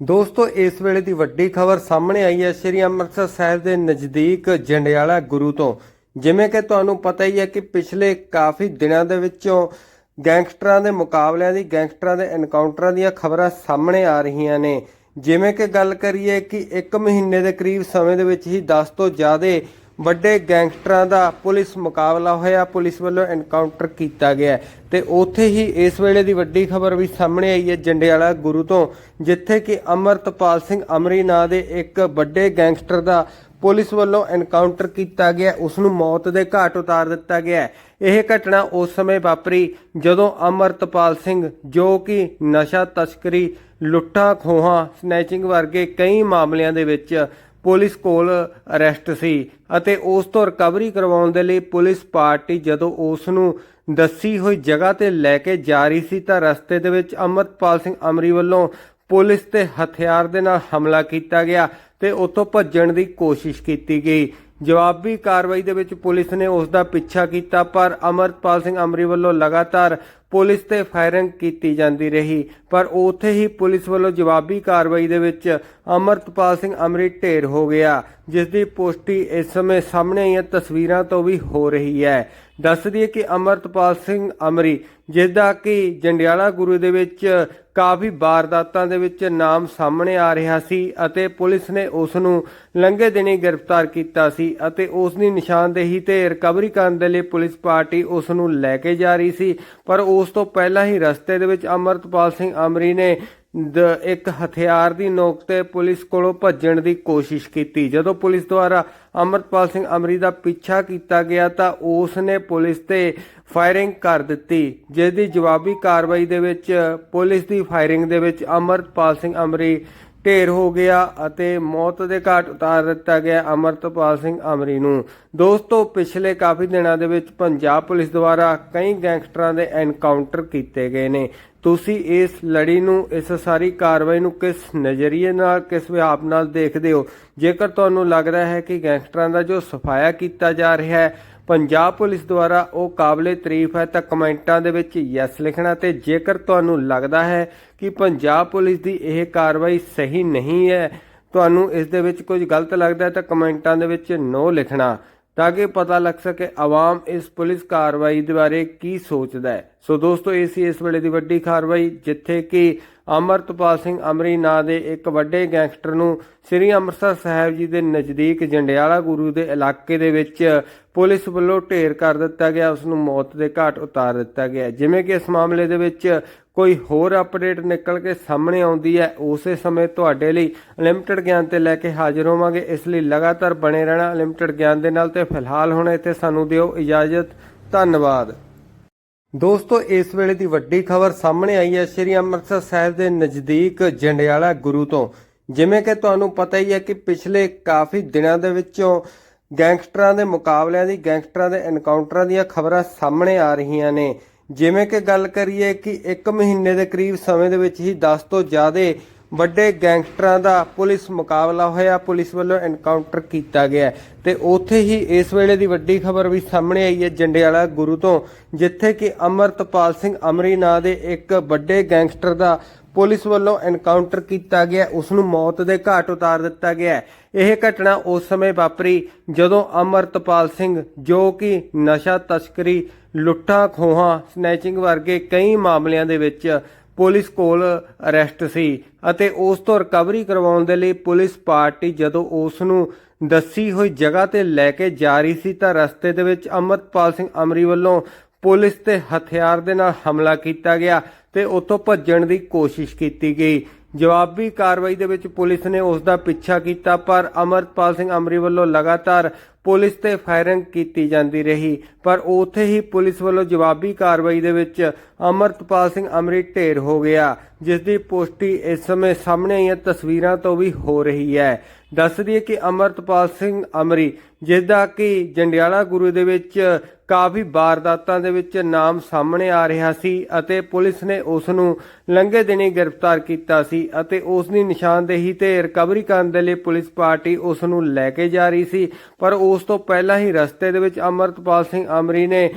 ਦੋਸਤੋ, ਇਸ ਵੇਲੇ ਦੀ ਵੱਡੀ ਖਬਰ ਸਾਹਮਣੇ ਆਈ ਹੈ ਸ੍ਰੀ ਅੰਮ੍ਰਿਤਸਰ ਸਾਹਿਬ ਦੇ ਨਜ਼ਦੀਕ ਜੰਡਿਆਲਾ ਗੁਰੂ ਤੋਂ। ਜਿਵੇਂ ਕਿ ਤੁਹਾਨੂੰ ਪਤਾ ਹੀ ਹੈ ਕਿ ਪਿਛਲੇ ਕਾਫੀ ਦਿਨਾਂ ਦੇ ਵਿੱਚੋਂ ਗੈਂਗਸਟਰਾਂ ਦੇ ਮੁਕਾਬਲਿਆਂ ਦੀ, ਗੈਂਗਸਟਰਾਂ ਦੇ ਐਨਕਾਊਂਟਰਾਂ ਦੀਆਂ ਖਬਰਾਂ ਸਾਹਮਣੇ ਆ ਰਹੀਆਂ ਨੇ। ਜਿਵੇਂ ਕਿ ਗੱਲ ਕਰੀਏ ਕਿ 1 ਮਹੀਨੇ ਦੇ ਕਰੀਬ ਸਮੇਂ ਦੇ ਵਿੱਚ ਹੀ 10 ਤੋਂ ਜ਼ਿਆਦਾ ਵੱਡੇ ਗੈਂਗਸਟਰਾਂ ਦਾ ਪੁਲਿਸ ਮੁਕਾਬਲਾ ਹੋਇਆ, ਪੁਲਿਸ ਵੱਲੋਂ ਐਨਕਾਊਂਟਰ ਕੀਤਾ ਗਿਆ। ਹੈ ਤੇ ਉੱਥੇ ਹੀ ਇਸ ਵੇਲੇ ਦੀ ਵੱਡੀ ਖਬਰ ਵੀ ਸਾਹਮਣੇ ਆਈ ਹੈ ਜੰਡਿਆਲਾ ਗੁਰੂ ਤੋਂ, ਜਿੱਥੇ ਕਿ ਅਮਰਤਪਾਲ ਸਿੰਘ ਅਮਰੀ ਨਾਂ ਦੇ ਇੱਕ ਵੱਡੇ ਗੈਂਗਸਟਰ ਦਾ ਪੁਲਿਸ ਵੱਲੋਂ ਐਨਕਾਊਂਟਰ ਕੀਤਾ ਗਿਆ। ਉਸ ਨੂੰ ਮੌਤ ਦੇ ਘਾਟ ਉਤਾਰ ਦਿੱਤਾ ਗਿਆ। ਇਹ ਘਟਨਾ ਉਸ ਸਮੇਂ ਵਾਪਰੀ ਜਦੋਂ ਅਮਰਤਪਾਲ ਸਿੰਘ, ਜੋ ਕਿ ਨਸ਼ਾ ਤਸਕਰੀ ਲੁੱਟਾਂ ਖੋਹਾਂ ਸਨੈਚਿੰਗ ਵਰਗੇ ਕਈ ਮਾਮਲਿਆਂ ਦੇ ਵਿੱਚ ਪੁਲਿਸ ਕੋਲ ਅਰੈਸਟ ਸੀ ਅਤੇ ਉਸ ਤੋਂ ਰਿਕਵਰੀ ਕਰਵਾਉਣ ਦੇ ਲਈ ਪੁਲਿਸ ਪਾਰਟੀ ਜਦੋਂ ਉਸ ਨੂੰ ਦੱਸੀ ਹੋਈ ਜਗ੍ਹਾ ਤੇ ਲੈ ਕੇ ਜਾ ਰਹੀ ਸੀ ਤਾਂ ਰਸਤੇ ਦੇ ਵਿੱਚ ਅਮਰਤਪਾਲ ਸਿੰਘ ਅਮਰੀ ਵੱਲੋਂ ਪੁਲਿਸ ਤੇ ਹਥਿਆਰ ਦੇ ਨਾਲ ਹਮਲਾ ਕੀਤਾ ਗਿਆ ਤੇ ਉੱਥੋਂ ਭੱਜਣ ਦੀ ਕੋਸ਼ਿਸ਼ ਕੀਤੀ ਗਈ। ਜਵਾਬੀ ਕਾਰਵਾਈ ਦੇ ਵਿੱਚ ਪੁਲਿਸ ਨੇ ਉਸ ਦਾ ਪਿੱਛਾ ਕੀਤਾ, ਪਰ ਅਮਰਤਪਾਲ ਸਿੰਘ ਅਮਰੀ ਵੱਲੋਂ ਲਗਾਤਾਰ ਪੁਲਿਸ ਤੇ ਫਾਇਰਿੰਗ ਕੀਤੀ ਜਾਂਦੀ ਰਹੀ, ਪਰ ਉੱਥੇ ਹੀ ਪੁਲਿਸ ਵੱਲੋਂ ਜਵਾਬੀ ਕਾਰਵਾਈ ਦੇ ਵਿੱਚ ਅਮਰਤਪਾਲ ਸਿੰਘ ਅਮਰੀ ਢੇਰ ਹੋ ਗਿਆ। ਜਿਸ ਦੀ ਪੁਸ਼ਟੀ ਇਸ ਸਮੇਂ ਸਾਹਮਣੇ ਆਈਆਂ ਤਸਵੀਰਾਂ ਤੋਂ ਵੀ ਹੋ ਰਹੀ ਹੈ। ਦੱਸ ਦਈਏ ਕਿ ਅਮਰਤਪਾਲ ਸਿੰਘ ਅਮਰੀ ਜਿਸ ਦਾ ਕਿ ਜੰਡਿਆਲਾ ਗੁਰੂ ਦੇ ਵਿੱਚ ਕਾਫੀ ਵਾਰਦਾਤਾਂ ਦੇ ਵਿੱਚ ਨਾਮ ਸਾਹਮਣੇ ਆ ਰਿਹਾ ਸੀ ਅਤੇ ਪੁਲਿਸ ਨੇ ਉਸ ਨੂੰ ਲੰਘੇ ਦਿਨੀ ਗ੍ਰਿਫਤਾਰ ਕੀਤਾ ਸੀ ਅਤੇ ਉਸ ਦੀ ਨਿਸ਼ਾਨਦੇਹੀ ਤੇ ਰਿਕਵਰੀ ਕਰਨ ਦੇ ਲਈ ਪੁਲਿਸ ਪਾਰਟੀ ਉਸ ਨੂੰ ਲੈ ਕੇ ਜਾ ਰਹੀ ਸੀ। ਪਰ ਉਸ ਤੋਂ ਪਹਿਲਾਂ ਹੀ ਰਸਤੇ ਦੇ ਵਿੱਚ ਅਮਰਤਪਾਲ ਸਿੰਘ ਅਮਰੀ ਨੇ ਇੱਕ ਹਥਿਆਰ ਦੀ ਨੋਕ ਤੇ ਪੁਲਿਸ ਕੋਲੋਂ ਭੱਜਣ ਦੀ ਕੋਸ਼ਿਸ਼ ਕੀਤੀ। ਜਦੋਂ ਪੁਲਿਸ ਦੁਆਰਾ ਅਮਰਤਪਾਲ ਸਿੰਘ ਅਮਰੀ ਦਾ ਪਿੱਛਾ ਕੀਤਾ ਗਿਆ ਤਾਂ ਉਸ ਨੇ ਪੁਲਿਸ ਤੇ ਫਾਇਰਿੰਗ ਕਰ ਦਿੱਤੀ ਜਿਸ ਦੀ ਜਵਾਬੀ ਕਾਰਵਾਈ ਦੇ ਵਿੱਚ ਪੁਲਿਸ ਦੀ ਫਾਇਰਿੰਗ ਦੇ ਵਿੱਚ ਅਮਰਤਪਾਲ ਸਿੰਘ ਅਮਰੀ ਢੇਰ ਹੋ ਗਿਆ ਅਤੇ ਮੌਤ ਦੇ ਘਾਟ ਉਤਾਰ ਦਿੱਤਾ ਗਿਆ ਅਮਰਤਪਾਲ ਸਿੰਘ ਅਮਰੀ ਨੂੰ। ਦੋਸਤੋ, ਪਿਛਲੇ ਕਾਫੀ ਦਿਨਾਂ ਦੇ ਵਿੱਚ ਪੰਜਾਬ ਪੁਲਿਸ ਦੁਆਰਾ ਕਈ ਗੈਂਗਸਟਰਾਂ ਦੇ ਐਨਕਾਊਂਟਰ ਕੀਤੇ ਗਏ ਨੇ। ਤੁਸੀਂ ਇਸ ਲੜੀ ਨੂੰ, ਇਸ ਸਾਰੀ ਕਾਰਵਾਈ ਨੂੰ ਕਿਸ ਨਜ਼ਰੀਏ ਨਾਲ, ਕਿਸ ਵਿਹਾਪ ਨਾਲ ਦੇਖਦੇ ਹੋ? ਜੇਕਰ ਤੁਹਾਨੂੰ ਲੱਗਦਾ ਹੈ ਕਿ ਗੈਂਗਸਟਰਾਂ ਦਾ ਜੋ ਸਫਾਇਆ ਕੀਤਾ ਜਾ ਰਿਹਾ ਹੈ ਪੰਜਾਬ ਪੁਲਿਸ ਦੁਆਰਾ ਉਹ ਕਾਬਲੇ ਤਾਰੀਫ ਹੈ ਤਾਂ ਕਮੈਂਟਾਂ ਦੇ ਵਿੱਚ ਯੈਸ ਲਿਖਣਾ ਤੇ ਜੇਕਰ ਤੁਹਾਨੂੰ ਲੱਗਦਾ ਹੈ ਕਿ ਪੰਜਾਬ ਪੁਲਿਸ ਦੀ ਇਹ ਕਾਰਵਾਈ ਸਹੀ ਨਹੀਂ ਹੈ, ਤੁਹਾਨੂੰ ਇਸ ਦੇ ਵਿੱਚ ਕੁਝ ਗਲਤ ਲੱਗਦਾ ਹੈ ਤਾਂ ਕਮੈਂਟਾਂ ਦੇ ਵਿੱਚ ਨੋ ਲਿਖਣਾ ਤਾਂ ਕਿ ਪਤਾ ਲੱਗ ਸਕੇ ਆਵਾਮ ਇਸ ਪੁਲਿਸ ਕਾਰਵਾਈ ਦੇ ਬਾਰੇ ਕੀ ਸੋਚਦਾ ਹੈ। ਸੋ ਦੋਸਤੋ, ਇਹ ਸੀ ਇਸ ਵੇਲੇ ਦੀ ਵੱਡੀ ਕਾਰਵਾਈ, ਜਿੱਥੇ ਕਿ ਅਮਰਤਪਾਲ ਸਿੰਘ ਅਮਰੀ ਨਾਂ ਦੇ ਇੱਕ ਵੱਡੇ ਗੈਂਗਸਟਰ ਨੂੰ ਸ੍ਰੀ ਅੰਮ੍ਰਿਤਸਰ ਸਾਹਿਬ ਜੀ ਦੇ ਨਜ਼ਦੀਕ ਜੰਡਿਆਲਾ ਗੁਰੂ ਦੇ ਇਲਾਕੇ ਦੇ ਵਿੱਚ ਪੁਲਿਸ ਵੱਲੋਂ ਢੇਰ ਕਰ ਦਿੱਤਾ ਗਿਆ। ਉਸ ਨੂੰ ਮੌਤ ਦੇ ਘਾਟ ਉਤਾਰ ਦਿੱਤਾ ਗਿਆ। ਜਿਵੇਂ ਕਿ ਇਸ ਮਾਮਲੇ ਦੇ ਵਿੱਚ ਕੋਈ ਹੋਰ ਅਪਡੇਟ ਨਿਕਲ ਕੇ ਸਾਹਮਣੇ ਆਉਂਦੀ ਹੈ, ਉਸੇ ਸਮੇਂ ਤੁਹਾਡੇ ਲਈ ਅਨਲਿਮਟਿਡ ਗਿਆਨ ਤੇ ਲੈ ਕੇ ਹਾਜ਼ਰ ਹੋਵਾਂਗੇ। ਇਸ ਲਈ ਲਗਾਤਾਰ ਬਣੇ ਰਹਿਣਾ ਅਨਲਿਮਟਿਡ ਗਿਆਨ ਦੇ ਨਾਲ ਤੇ ਫਿਲਹਾਲ ਹੁਣ ਇੱਥੇ ਸਾਨੂੰ ਦਿਓ ਇਜਾਜ਼ਤ। ਧੰਨਵਾਦ। ਦੋਸਤੋ, ਇਸ ਵੇਲੇ ਦੀ ਵੱਡੀ ਖਬਰ ਸਾਹਮਣੇ ਆਈ ਹੈ ਸ੍ਰੀ ਅੰਮ੍ਰਿਤਸਰ ਸਾਹਿਬ ਦੇ ਨਜ਼ਦੀਕ ਜੰਡਿਆਲਾ ਗੁਰੂ ਤੋਂ। ਜਿਵੇਂ ਕਿ ਤੁਹਾਨੂੰ ਪਤਾ ਹੀ ਹੈ ਕਿ ਪਿਛਲੇ ਕਾਫੀ ਦਿਨਾਂ ਦੇ ਵਿੱਚੋਂ ਗੈਂਗਸਟਰਾਂ ਦੇ ਮੁਕਾਬਲਿਆਂ ਦੀ, ਗੈਂਗਸਟਰਾਂ ਦੇ ਐਨਕਾਊਂਟਰਾਂ ਦੀਆਂ ਖਬਰਾਂ ਸਾਹਮਣੇ ਆ ਰਹੀਆਂ ਨੇ। ਜਿਵੇਂ ਕਿ ਗੱਲ ਕਰੀਏ ਕਿ 1 ਮਹੀਨੇ ਦੇ ਕਰੀਬ ਸਮੇਂ ਦੇ ਵਿੱਚ ਹੀ 10 ਤੋਂ ਜ਼ਿਆਦਾ ਵੱਡੇ ਗੈਂਗਸਟਰਾਂ ਦਾ ਪੁਲਿਸ ਮੁਕਾਬਲਾ ਹੋਇਆ, ਪੁਲਿਸ ਵੱਲੋਂ ਐਨਕਾਊਂਟਰ ਕੀਤਾ ਗਿਆ ਹੈ। ਤੇ ਉੱਥੇ ਹੀ ਇਸ ਵੇਲੇ ਦੀ ਵੱਡੀ ਖਬਰ ਵੀ ਸਾਹਮਣੇ ਆਈ ਹੈ ਜੰਡਿਆਲਾ ਗੁਰੂ ਤੋਂ, ਜਿੱਥੇ ਕਿ ਅਮਰਤਪਾਲ ਸਿੰਘ ਅਮਰੀ ਨਾਂ ਦੇ ਇੱਕ ਵੱਡੇ ਗੈਂਗਸਟਰ ਦਾ ਪੁਲਿਸ ਵੱਲੋਂ ਐਨਕਾਊਂਟਰ ਕੀਤਾ ਗਿਆ ਉਸ ਨੂੰ ਮੌਤ ਦੇ ਘਾਟ ਉਤਾਰ ਦਿੱਤਾ ਗਿਆ ਇਹ ਘਟਨਾ ਉਸ ਸਮੇਂ ਵਾਪਰੀ ਜਦੋਂ ਅਮਰਤਪਾਲ ਸਿੰਘ, ਜੋ ਕਿ ਨਸ਼ਾ ਤਸਕਰੀ ਲੁੱਟਾਂ ਖੋਹਾਂ ਸਨੈਚਿੰਗ ਵਰਗੇ ਕਈ ਮਾਮਲਿਆਂ ਦੇ ਵਿੱਚ ਪੁਲਿਸ ਕੋਲ ਅਰੈਸਟ ਸੀ ਅਤੇ ਉਸ ਤੋਂ ਰਿਕਵਰੀ ਕਰਵਾਉਣ ਦੇ ਲਈ ਪੁਲਿਸ ਪਾਰਟੀ ਜਦੋਂ ਉਸ ਨੂੰ ਦੱਸੀ ਹੋਈ ਜਗ੍ਹਾ ਤੇ ਲੈ ਕੇ ਜਾ ਰਹੀ ਸੀ ਤਾਂ ਰਸਤੇ ਦੇ ਵਿੱਚ ਅਮਰਤਪਾਲ ਸਿੰਘ ਅਮਰੀ ਵੱਲੋਂ ਪੁਲਿਸ ਤੇ ਹਥਿਆਰ ਦੇ ਨਾਲ ਹਮਲਾ ਕੀਤਾ ਗਿਆ ਤੇ ਉੱਥੋਂ ਭੱਜਣ ਦੀ ਕੋਸ਼ਿਸ਼ ਕੀਤੀ ਗਈ। ਜਵਾਬੀ ਕਾਰਵਾਈ ਦੇ ਵਿੱਚ ਪੁਲਿਸ ਨੇ ਉਸ ਦਾ ਪਿੱਛਾ ਕੀਤਾ, ਪਰ ਅਮਰਤਪਾਲ ਸਿੰਘ ਅਮਰੀ ਵੱਲੋਂ ਲਗਾਤਾਰ ਪੁਲਿਸ ਤੇ ਫਾਇਰਿੰਗ ਕੀਤੀ ਜਾਂਦੀ ਰਹੀ। ਪਰ ਉੱਥੇ ਹੀ ਪੁਲਿਸ ਵੱਲੋਂ ਜਵਾਬੀ ਕਾਰਵਾਈ ਦੇ ਵਿੱਚ ਅਮਰਤਪਾਲ ਸਿੰਘ ਅਮਰੀ ਢੇਰ ਹੋ ਗਿਆ ਜਿਸ ਦੀ ਪੁਸ਼ਟੀ ਇਸ ਸਮੇਂ ਸਾਹਮਣੇ ਆਈਆਂ ਤਸਵੀਰਾਂ ਤੋਂ ਵੀ ਹੋ ਰਹੀ ਹੈ। ਦੱਸ ਦਈਏ ਕਿ ਅਮਰਤਪਾਲ ਸਿੰਘ ਅਮਰੀ ਜਿਸ ਦਾ ਕਿ ਜੰਡਿਆਲਾ ਗੁਰੂ ਦੇ ਵਿੱਚ ਕਾਫੀ ਵਾਰਦਾਤਾਂ ਦੇ ਵਿੱਚ ਨਾਮ ਸਾਹਮਣੇ ਆ ਰਿਹਾ ਸੀ ਅਤੇ ਪੁਲਿਸ ਨੇ ਉਸ ਨੂੰ ਲੰਘੇ ਦਿਨੀ ਗ੍ਰਿਫਤਾਰ ਕੀਤਾ ਸੀ ਅਤੇ ਉਸ ਦੀ ਨਿਸ਼ਾਨਦੇਹੀ ਤੇ ਰਿਕਵਰੀ ਕਰਨ ਦੇ ਲਈ ਪੁਲਿਸ ਪਾਰਟੀ ਉਸ ਨੂੰ ਲੈ ਕੇ ਜਾ ਰਹੀ ਸੀ। ਪਰ ਉਸ ਤੋਂ ਪਹਿਲਾਂ ਹੀ ਰਸਤੇ ਦੇ ਵਿੱਚ ਅਮਰਤਪਾਲ ਸਿੰਘ ਅਮਰੀ ਨੇ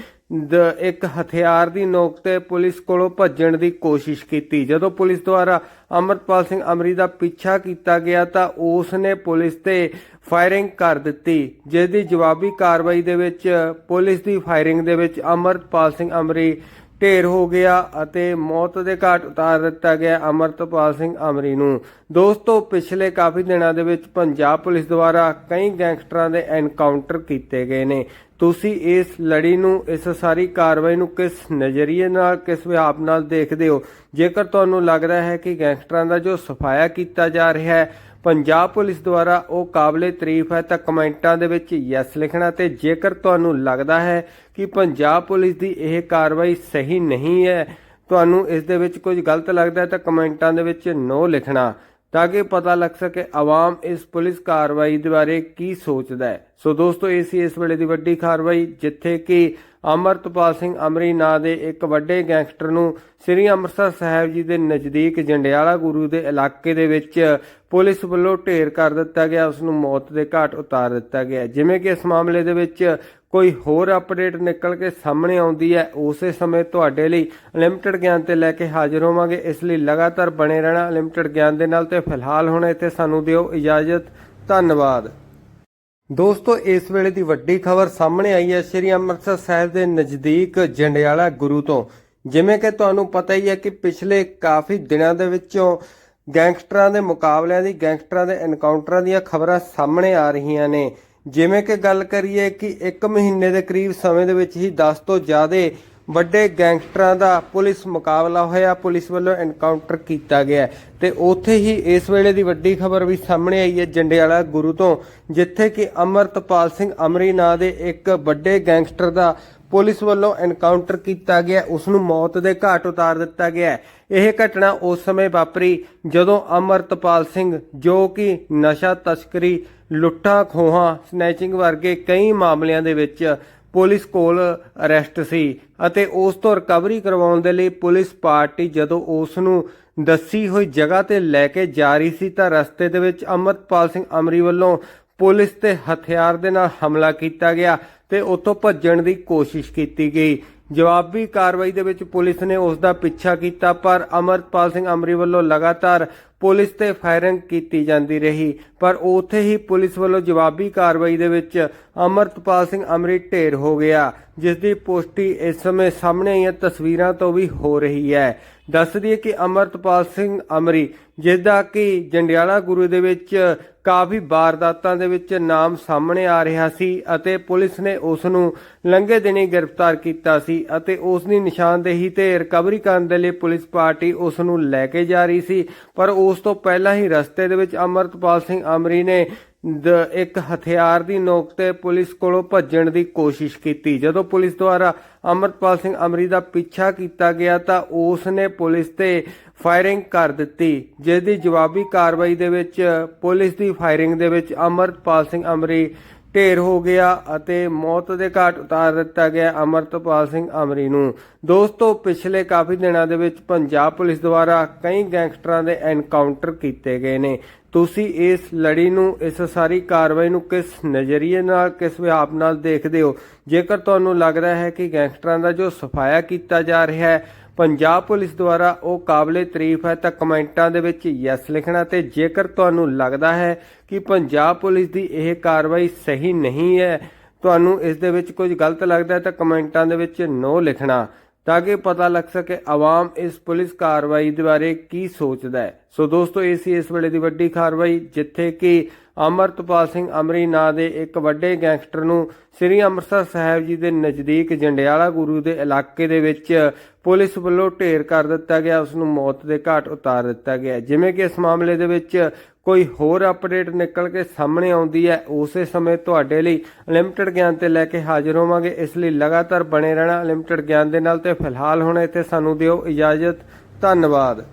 ਇੱਕ ਹਥਿਆਰ ਦੀ ਨੋਕ ਤੇ ਪੁਲਿਸ ਕੋਲੋਂ ਭੱਜਣ ਦੀ ਕੋਸ਼ਿਸ਼ ਕੀਤੀ। ਜਦੋਂ ਪੁਲਿਸ ਦੁਆਰਾ ਅਮਰਪਾਲ ਸਿੰਘ ਅਮਰੀ ਦਾ ਪਿੱਛਾ ਕੀਤਾ ਗਿਆ ਤਾਂ ਉਸ ਨੇ ਪੁਲਿਸ ਤੇ ਫਾਇਰਿੰਗ ਕਰ ਦਿੱਤੀ ਜਿਸ ਦੀ ਜਵਾਬੀ ਕਾਰਵਾਈ ਦੇ ਵਿੱਚ, ਪੁਲਿਸ ਦੀ ਫਾਇਰਿੰਗ ਦੇ ਵਿੱਚ ਅਮਰਪਾਲ ਸਿੰਘ ਅਮਰੀ ਢੇਰ ਹੋ ਗਿਆ ਅਤੇ ਮੌਤ ਦੇ ਘਾਟ ਉਤਾਰ ਦਿੱਤਾ ਗਿਆ ਅਮਰਤਪਾਲ ਸਿੰਘ ਅਮਰੀ ਨੂੰ। ਦੋਸਤੋ, ਪਿਛਲੇ ਕਾਫੀ ਦਿਨਾਂ ਦੇ ਵਿੱਚ ਪੰਜਾਬ ਪੁਲਿਸ ਦੁਆਰਾ ਕਈ ਗੈਂਗਸਟਰਾਂ ਦੇ ਐਨਕਾਊਂਟਰ ਕੀਤੇ ਗਏ ਨੇ। ਤੁਸੀਂ ਇਸ ਲੜੀ ਨੂੰ, ਇਸ ਸਾਰੀ ਕਾਰਵਾਈ ਨੂੰ ਕਿਸ ਨਜ਼ਰੀਏ ਨਾਲ, ਕਿਸ ਵਿਹਾਪ ਨਾਲ ਦੇਖਦੇ ਹੋ? ਜੇਕਰ ਤੁਹਾਨੂੰ ਲੱਗਦਾ ਹੈ ਕਿ ਗੈਂਗਸਟਰਾਂ ਦਾ ਜੋ ਸਫਾਇਆ ਕੀਤਾ ਜਾ ਰਿਹਾ ਹੈ ਪੰਜਾਬ ਪੁਲਿਸ ਦੁਆਰਾ ਉਹ ਕਾਬਲੇ ਤਾਰੀਫ ਹੈ ਤਾਂ ਕਮੈਂਟਾਂ ਦੇ ਵਿੱਚ ਯੈਸ ਲਿਖਣਾ ਤੇ ਜੇਕਰ ਤੁਹਾਨੂੰ ਲੱਗਦਾ ਹੈ ਕਿ ਪੰਜਾਬ ਪੁਲਿਸ ਦੀ ਇਹ ਕਾਰਵਾਈ ਸਹੀ ਨਹੀਂ ਹੈ, ਤੁਹਾਨੂੰ ਇਸ ਦੇ ਵਿੱਚ ਕੁਝ ਗਲਤ ਲੱਗਦਾ ਹੈ ਤਾਂ ਕਮੈਂਟਾਂ ਦੇ ਵਿੱਚ ਨੋ ਲਿਖਣਾ, ਤਾਂ ਕਿ ਪਤਾ ਲੱਗ ਸਕੇ ਆਵਾਮ ਇਸ ਪੁਲਿਸ ਕਾਰਵਾਈ ਦੇ ਬਾਰੇ ਕੀ ਸੋਚਦਾ ਹੈ। ਸੋ ਦੋਸਤੋ, ਇਹ ਸੀ ਇਸ ਵੇਲੇ ਦੀ ਵੱਡੀ ਕਾਰਵਾਈ, ਜਿੱਥੇ ਕਿ ਅਮਰਤਪਾਲ ਸਿੰਘ ਅਮਰੀ ਨਾਂ ਦੇ ਇੱਕ ਵੱਡੇ ਗੈਂਗਸਟਰ ਨੂੰ ਸ੍ਰੀ ਅੰਮ੍ਰਿਤਸਰ ਸਾਹਿਬ ਜੀ ਦੇ ਨਜ਼ਦੀਕ ਜੰਡਿਆਲਾ ਗੁਰੂ ਦੇ ਇਲਾਕੇ ਦੇ ਵਿੱਚ ਪੁਲਿਸ ਵੱਲੋਂ ਢੇਰ ਕਰ ਦਿੱਤਾ ਗਿਆ, ਉਸ ਨੂੰ ਮੌਤ ਦੇ ਘਾਟ ਉਤਾਰ ਦਿੱਤਾ ਗਿਆ। ਜਿਵੇਂ ਕਿ ਇਸ ਮਾਮਲੇ ਦੇ ਵਿੱਚ ਕੋਈ ਹੋਰ ਅਪਡੇਟ ਨਿਕਲ ਕੇ ਸਾਹਮਣੇ ਆਉਂਦੀ ਹੈ, ਉਸੇ ਸਮੇਂ ਤੁਹਾਡੇ ਲਈ ਲਿਮਟਿਡ ਗਿਆਨ ਤੇ ਲੈ ਕੇ ਹਾਜ਼ਰ ਹੋਵਾਂਗੇ। ਇਸ ਲਈ ਲਗਾਤਾਰ ਬਣੇ ਰਹਿਣਾ ਲਿਮਟਿਡ ਗਿਆਨ ਦੇ ਨਾਲ ਤੇ ਫਿਲਹਾਲ ਹੁਣ ਇੱਥੇ ਸਾਨੂੰ ਦਿਓ ਇਜਾਜ਼ਤ। ਧੰਨਵਾਦ। ਦੋਸਤੋ, ਇਸ ਵੇਲੇ ਦੀ ਵੱਡੀ ਖਬਰ ਸਾਹਮਣੇ ਆਈ ਹੈ ਸ੍ਰੀ ਅੰਮ੍ਰਿਤਸਰ ਸਾਹਿਬ ਦੇ ਨਜ਼ਦੀਕ ਜੰਡਿਆਲਾ ਗੁਰੂ ਤੋਂ। ਜਿਵੇਂ ਕਿ ਤੁਹਾਨੂੰ ਪਤਾ ਹੀ ਹੈ ਕਿ ਪਿਛਲੇ ਕਾਫੀ ਦਿਨਾਂ ਦੇ ਵਿੱਚੋਂ ਗੈਂਗਸਟਰਾਂ ਦੇ ਮੁਕਾਬਲਿਆਂ ਦੀ, ਗੈਂਗਸਟਰਾਂ ਦੇ ਐਨਕਾਊਂਟਰਾਂ ਦੀਆਂ ਖਬਰਾਂ ਸਾਹਮਣੇ ਆ ਰਹੀਆਂ ਨੇ। ਜਿਵੇਂ ਕਿ ਗੱਲ ਕਰੀਏ ਕਿ 1 ਮਹੀਨੇ ਦੇ ਕਰੀਬ ਸਮੇਂ ਦੇ ਵਿੱਚ ਹੀ 10 ਤੋਂ ਜ਼ਿਆਦਾ ਵੱਡੇ ਗੈਂਗਸਟਰਾਂ ਦਾ ਪੁਲਿਸ ਮੁਕਾਬਲਾ ਹੋਇਆ, ਪੁਲਿਸ ਵੱਲੋਂ ਐਨਕਾਊਂਟਰ ਕੀਤਾ ਗਿਆ। ਤੇ ਉੱਥੇ ਹੀ ਇਸ ਵੇਲੇ ਦੀ ਵੱਡੀ ਖਬਰ ਵੀ ਸਾਹਮਣੇ ਆਈ ਹੈ ਜੰਡਿਆਲਾ ਗੁਰੂ ਤੋਂ, ਜਿੱਥੇ ਕਿ ਅਮਰਤਪਾਲ ਸਿੰਘ ਅਮਰੀ ਨਾਂ ਦੇ ਇੱਕ ਵੱਡੇ ਗੈਂਗਸਟਰ ਦਾ ਪੁਲਿਸ ਵੱਲੋਂ ਐਨਕਾਊਂਟਰ ਕੀਤਾ ਗਿਆ। ਉਸ ਨੂੰ ਮੌਤ ਦੇ ਘਾਟ ਉਤਾਰ ਦਿੱਤਾ ਗਿਆ ਇਹ ਘਟਨਾ ਉਸ ਸਮੇਂ ਵਾਪਰੀ ਜਦੋਂ ਅਮਰਤਪਾਲ ਸਿੰਘ, ਜੋ ਕਿ ਨਸ਼ਾ ਤਸਕਰੀ ਲੁੱਟਾਂ ਖੋਹਾਂ ਸਨੈਚਿੰਗ ਵਰਗੇ ਕਈ ਮਾਮਲਿਆਂ ਦੇ ਵਿੱਚ ਪੁਲਿਸ ਕੋਲ ਅਰੈਸਟ ਸੀ ਅਤੇ ਉਸ ਤੋਂ ਰਿਕਵਰੀ ਕਰਵਾਉਣ ਦੇ ਲਈ ਪੁਲਿਸ ਪਾਰਟੀ ਜਦੋਂ ਉਸ ਨੂੰ ਦੱਸੀ ਹੋਈ ਜਗ੍ਹਾ ਤੇ ਲੈ ਕੇ ਜਾ ਰਹੀ ਸੀ ਤਾਂ ਰਸਤੇ ਦੇ ਵਿੱਚ ਅਮਰਤਪਾਲ ਸਿੰਘ ਅਮਰੀ ਵੱਲੋਂ ਪੁਲਿਸ ਤੇ ਹਥਿਆਰ ਦੇ ਨਾਲ ਹਮਲਾ ਕੀਤਾ ਗਿਆ ਤੇ ਉੱਥੋਂ ਭੱਜਣ ਦੀ ਕੋਸ਼ਿਸ਼ ਕੀਤੀ ਗਈ। ਜਵਾਬੀ ਕਾਰਵਾਈ ਦੇ ਵਿੱਚ ਪੁਲਿਸ ਨੇ ਉਸ ਦਾ ਪਿੱਛਾ ਕੀਤਾ, ਪਰ ਅਮਰਪਾਲ ਸਿੰਘ ਅਮਰੀ ਵੱਲੋਂ ਲਗਾਤਾਰ ਪੁਲਿਸ ਤੇ ਫਾਇਰਿੰਗ ਕੀਤੀ ਜਾਂਦੀ ਰਹੀ। ਪਰ ਉਥੇ ਹੀ ਪੁਲਿਸ ਵੱਲੋਂ ਜਵਾਬੀ ਕਾਰਵਾਈ ਦੇ ਵਿੱਚ ਅਮਰਤਪਾਲ ਸਿੰਘ ਅਮਰੀ ਢੇਰ ਹੋ ਗਿਆ, ਜਿਸ ਦੀ ਪੁਸ਼ਟੀ ਇਸ ਸਮੇਂ ਸਾਹਮਣੇ ਆਈਆਂ ਤਸਵੀਰਾਂ ਤੋਂ ਵੀ ਹੋ ਰਹੀ ਹੈ। ਦੱਸ ਦਈਏ ਕਿ ਅਮਰਤਪਾਲ ਸਿੰਘ ਅਮਰੀ ਜਿਸ ਦਾ ਕਿ ਜੰਡਿਆਲਾ ਗੁਰੂ ਦੇ ਵਿੱਚ ਕਾਫੀ ਵਾਰਦਾਤਾਂ ਦੇ ਵਿੱਚ ਨਾਮ ਸਾਹਮਣੇ ਆ ਰਿਹਾ ਸੀ ਅਤੇ ਪੁਲਿਸ ਨੇ ਉਸ ਨੂੰ ਲੰਘੇ ਦਿਨੀ ਗ੍ਰਿਫਤਾਰ ਕੀਤਾ ਸੀ ਅਤੇ ਉਸ ਦੀ ਨਿਸ਼ਾਨਦੇਹੀ ਤੇ ਰਿਕਵਰੀ ਕਰਨ ਦੇ ਲਈ ਪੁਲਿਸ ਪਾਰਟੀ ਉਸ ਨੂੰ ਲੈ ਕੇ ਜਾ ਰਹੀ ਸੀ। ਪਰ ਉਸ ਤੋਂ ਪਹਿਲਾਂ ਹੀ ਰਸਤੇ ਦੇ ਵਿੱਚ ਅਮਰਤਪਾਲ ਸਿੰਘ ਅਮਰੀ ਨੇ ਇੱਕ ਹਥਿਆਰ ਦੀ ਨੋਕ ਤੇ ਪੁਲਿਸ ਕੋਲੋਂ ਭੱਜਣ ਦੀ ਕੋਸ਼ਿਸ਼ ਕੀਤੀ। ਜਦੋਂ ਪੁਲਿਸ ਦੁਆਰਾ ਅਮਰਪਾਲ ਸਿੰਘ ਅਮਰੀ ਦਾ ਪਿੱਛਾ ਕੀਤਾ ਗਿਆ ਤਾਂ ਉਸ ਨੇ ਪੁਲਿਸ ਤੇ ਫਾਇਰਿੰਗ ਕਰ ਦਿੱਤੀ ਜਿਸ ਦੀ ਜਵਾਬੀ ਕਾਰਵਾਈ ਦੇ ਵਿੱਚ ਪੁਲਿਸ ਦੀ ਫਾਇਰਿੰਗ ਦੇ ਵਿੱਚ ਅਮਰਪਾਲ ਸਿੰਘ ਅਮਰੀ ਢੇਰ ਹੋ ਗਿਆ ਅਤੇ ਮੌਤ ਦੇ ਘਾਟ ਉਤਾਰ ਦਿੱਤਾ ਗਿਆ ਅਮਰਤਪਾਲ ਸਿੰਘ ਅਮਰੀ ਨੂੰ। ਦੋਸਤੋ, ਪਿਛਲੇ ਕਾਫੀ ਦਿਨਾਂ ਦੇ ਵਿੱਚ ਪੰਜਾਬ ਪੁਲਿਸ ਦੁਆਰਾ ਕਈ ਗੈਂਗਸਟਰਾਂ ਦੇ ਐਨਕਾਊਂਟਰ ਕੀਤੇ ਗਏ ਨੇ। ਤੁਸੀਂ ਇਸ ਲੜੀ ਨੂੰ, ਇਸ ਸਾਰੀ ਕਾਰਵਾਈ ਨੂੰ ਕਿਸ ਨਜ਼ਰੀਏ ਨਾਲ, ਕਿਸ ਵਿਹਾਪ ਨਾਲ ਦੇਖਦੇ ਹੋ? ਜੇਕਰ ਤੁਹਾਨੂੰ ਲੱਗਦਾ ਹੈ ਕਿ ਗੈਂਗਸਟਰਾਂ ਦਾ ਜੋ ਸਫਾਇਆ ਕੀਤਾ ਜਾ ਰਿਹਾ ਹੈ ਪੰਜਾਬ ਪੁਲਿਸ ਦੁਆਰਾ ਉਹ ਕਾਬਲੇ ਤਾਰੀਫ ਹੈ ਤਾਂ ਕਮੈਂਟਾਂ ਦੇ ਵਿੱਚ ਯੈਸ ਲਿਖਣਾ ਤੇ ਜੇਕਰ ਤੁਹਾਨੂੰ ਲੱਗਦਾ ਹੈ ਕਿ ਪੰਜਾਬ ਪੁਲਿਸ ਦੀ ਇਹ ਕਾਰਵਾਈ ਸਹੀ ਨਹੀਂ ਹੈ, ਤੁਹਾਨੂੰ ਇਸ ਦੇ ਵਿੱਚ ਕੁਝ ਗਲਤ ਲੱਗਦਾ ਹੈ ਤਾਂ ਕਮੈਂਟਾਂ ਦੇ ਵਿੱਚ ਨੋ ਲਿਖਣਾ, ਤਾਂ ਕਿ ਪਤਾ ਲੱਗ ਸਕੇ ਆਵਾਮ ਇਸ ਪੁਲਿਸ ਕਾਰਵਾਈ ਦੇ ਬਾਰੇ ਕੀ ਸੋਚਦਾ ਹੈ। ਸੋ ਦੋਸਤੋ, ਇਹ ਸੀ ਇਸ ਵੇਲੇ ਦੀ ਵੱਡੀ ਕਾਰਵਾਈ, ਜਿੱਥੇ ਕਿ ਅਮਰਤਪਾਲ ਸਿੰਘ ਅਮਰੀ ਨਾਂ ਦੇ ਇੱਕ ਵੱਡੇ ਗੈਂਗਸਟਰ ਨੂੰ ਸ੍ਰੀ ਅੰਮ੍ਰਿਤਸਰ ਸਾਹਿਬ ਜੀ ਦੇ ਨਜ਼ਦੀਕ ਜੰਡਿਆਲਾ ਗੁਰੂ ਦੇ ਇਲਾਕੇ ਦੇ ਵਿੱਚ ਪੁਲਿਸ ਵੱਲੋਂ ਢੇਰ ਕਰ ਦਿੱਤਾ ਗਿਆ। ਉਸ ਨੂੰ ਮੌਤ ਦੇ ਘਾਟ ਉਤਾਰ ਦਿੱਤਾ ਗਿਆ। ਜਿਵੇਂ ਕਿ ਇਸ ਮਾਮਲੇ ਦੇ ਵਿੱਚ ਕੋਈ ਹੋਰ ਅਪਡੇਟ ਨਿਕਲ ਕੇ ਸਾਹਮਣੇ ਆਉਂਦੀ ਹੈ, ਉਸੇ ਸਮੇਂ ਤੁਹਾਡੇ ਲਈ ਲਿਮਟਿਡ ਗਿਆਨ ਤੇ ਲੈ ਕੇ ਹਾਜ਼ਰ ਹੋਵਾਂਗੇ। ਇਸ ਲਈ ਲਗਾਤਾਰ ਬਣੇ ਰਹਿਣਾ ਲਿਮਟਿਡ ਗਿਆਨ ਦੇ ਨਾਲ ਤੇ ਫਿਲਹਾਲ ਹੁਣ ਇੱਥੇ ਸਾਨੂੰ ਦਿਓ ਇਜਾਜ਼ਤ। ਧੰਨਵਾਦ।